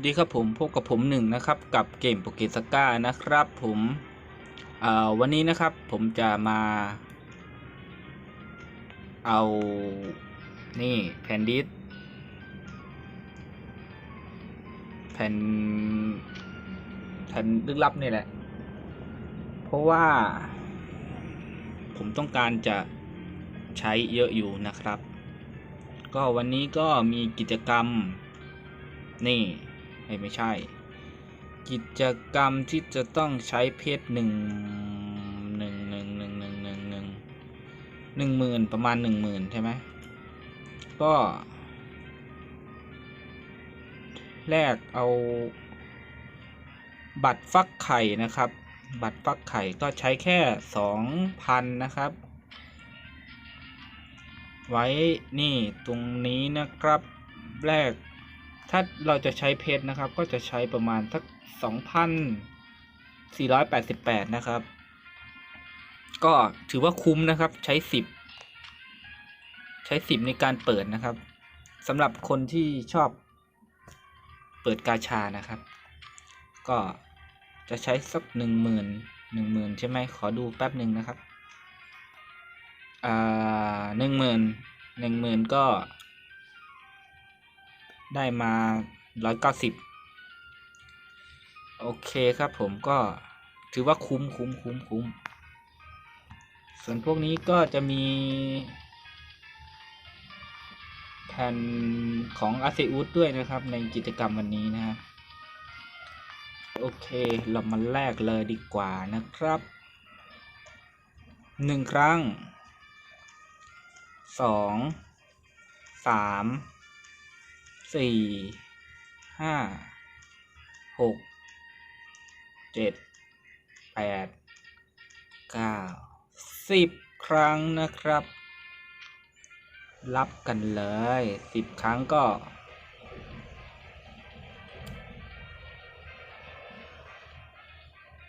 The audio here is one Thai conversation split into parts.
สวัสดีครับผมพบกับผมหนึ่งนะครับกับเกมโปเกสก้านะครับผมวันนี้นะครับผมจะมา เอานี่แผ่นดิสแผ่นแผ่นลึกลับนี่แหละ เพราะว่า ผมต้องการจะใช้เยอะอยู่นะครับ ก็วันนี้ก็มีกิจกรรมนี่ เอ้ไม่ใช่ กิจกรรมที่จะต้องใช้เพชรหนึ่งหนึ่งหนึ่งหนึ่งหนึ่งหนึ่งหนึ่งหนึ่งหมื่นประมาณหนึ่งหมื่นใช่ไหมก็แลกเอาบัตรฟักไข่นะครับ บัตรฟักไข่ก็ใช้แค่สองพันนะครับ ไว้นี่ตรงนี้นะครับแรก ถ้าเราจะใช้เพชรนะครับ ก็จะใช้ประมาณสักสองพันสี่ร้อยแปดสิบแปดนะครับ ก็ถือว่าคุ้มนะครับใช้สิบใช้สิบในการเปิดนะครับสำหรับคนที่ชอบเปิดกาชานะครับ ก็จะใช้สักหนึ่งหมื่นหนึ่งหมื่นใช่ไหมขอดูแป๊บหนึ่งนะครับอ่าหนึ่งหมื่นหนึ่งหมื่นก็ ได้มาร้อยเก้าสิบโอเคครับผมก็ถือว่าคุ้มคุ้มคุ้มคุ้มส่วนพวกนี้ก็จะมี แผ่นของอาเซอุสด้วยนะครับในกิจกรรมวันนี้นะฮะโอเค เรามาแลกเลยดีกว่านะครับหนึ่งครั้งสองสาม สี่ห้าหกเจ็ดแปดเก้าสิบครั้งนะครับ รับกันเลยสิบครั้งก็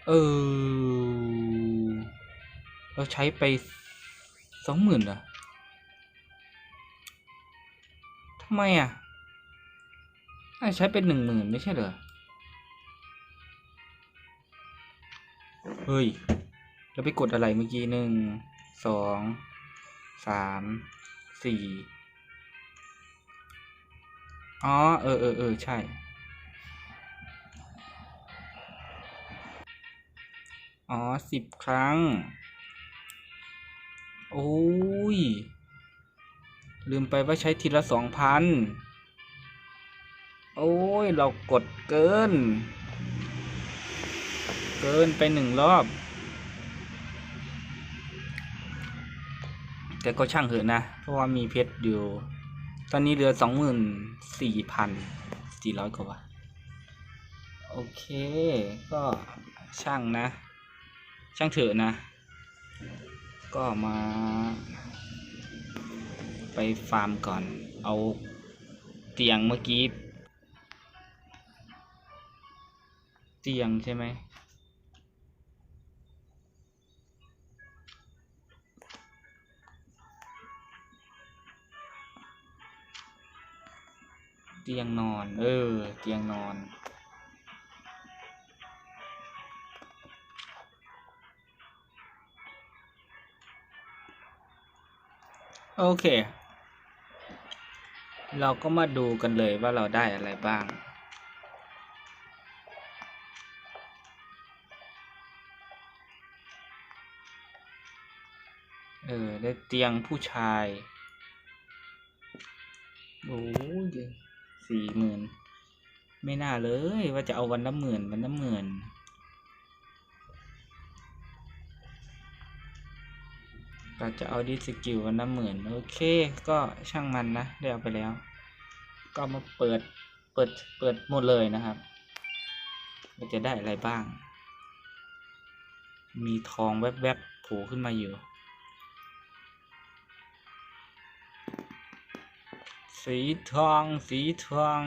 เออเราใช้ไปสองหมื่นเหรอทำไมอะ ใช้เป็นหนึ่งหมื่นไม่ใช่เหรอ เฮ้ยเราไปกดอะไรเมื่อกี้หนึ่ง สอง สาม สี่ อ๋อ เออเออเออใช่ อ๋อสิบครั้ง โอ้ย ลืมไปว่าใช้ทีละสองพัน โอ้ย เรากดเกิน เกินไปหนึ่งรอบ แต่ก็ช่างเถอะนะ เพราะว่ามีเพชรอยู่ ตอนนี้เหลือสองหมื่นสี่พันสี่ร้อยกว่าบาทโอเค ก็ช่างนะ ช่างเถอะนะ ก็มา ไปฟาร์มก่อน เอาเตียงเมื่อกี้ เตียงใช่ไหมเตียงนอน เออ เตียงนอน โอเค เราก็มาดูกันเลยว่าเราได้อะไรบ้าง เออได้เตียงผู้ชาย โอ้ยสี่หมื่นไม่น่าเลยว่าจะเอาวันละหมื่นวันละหมื่นก็จะเอาดิสกิลวันละหมื่นโอเค ก็ช่างมันนะได้เอาไปแล้ว ก็มาเปิดเปิดเปิดหมดเลยนะครับว่าจะได้อะไรบ้าง มีทองแวบๆโผล่ขึ้นมาอยู่ สีทอง สีทอง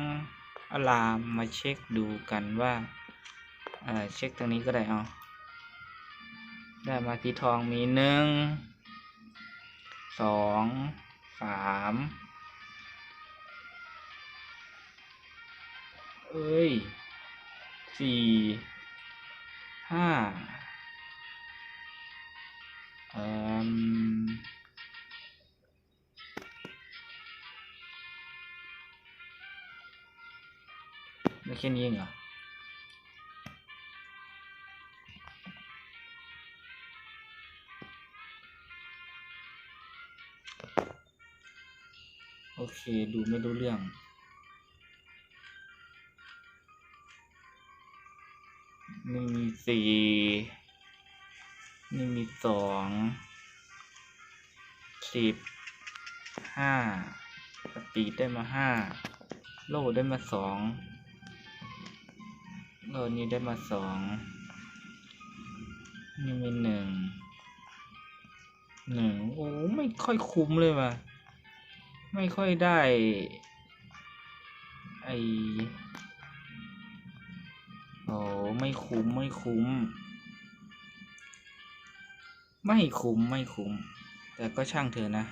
อลามมาเช็คดูกันว่าเออเช็คตรงนี้ก็ได้เอาได้มาสีทองมีหนึ่งสองสามเอเอ้ยสี่ห้า แค่นี้เองเหรอโอเค ดูไม่รู้เรื่อง นี่มีสี่ นี่มีสอง สิบ ห้า สปีดได้มาห้า โลได้มาสอง โลนี้ได้มาสองนี่มีหนึ่งหนึ่งโอ้ไม่ค่อยคุ้มเลยว่ะ ไม่ค่อยได้ ไอโอ้ไม่คุ้มไม่คุ้ม ไม่คุ้มไม่คุ้ม แต่ก็ช่างเถอะนะ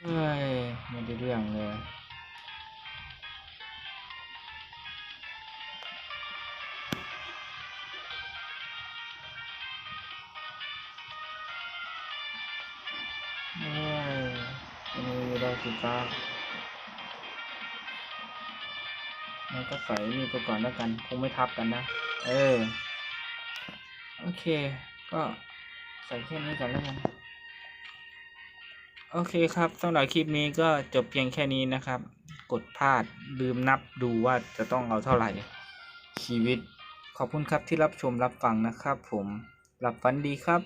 เฮ้ยไม่ได้เรื่องเลย ไม่มีได้สิครับมันก็ใส่นี่ไปก่อนแล้วกัน คงไม่ทับกันนะ เออ โอเค ก็ใส่แค่นี้ก่อนแล้วกัน โอเคครับสำหรับคลิปนี้ก็จบเพียงแค่นี้นะครับ กดพลาดลืมนับดูว่าจะต้องเอาเท่าไหร่ ชีวิต ขอบคุณครับที่รับชมรับฟังนะครับผมหลับฝันดีครับ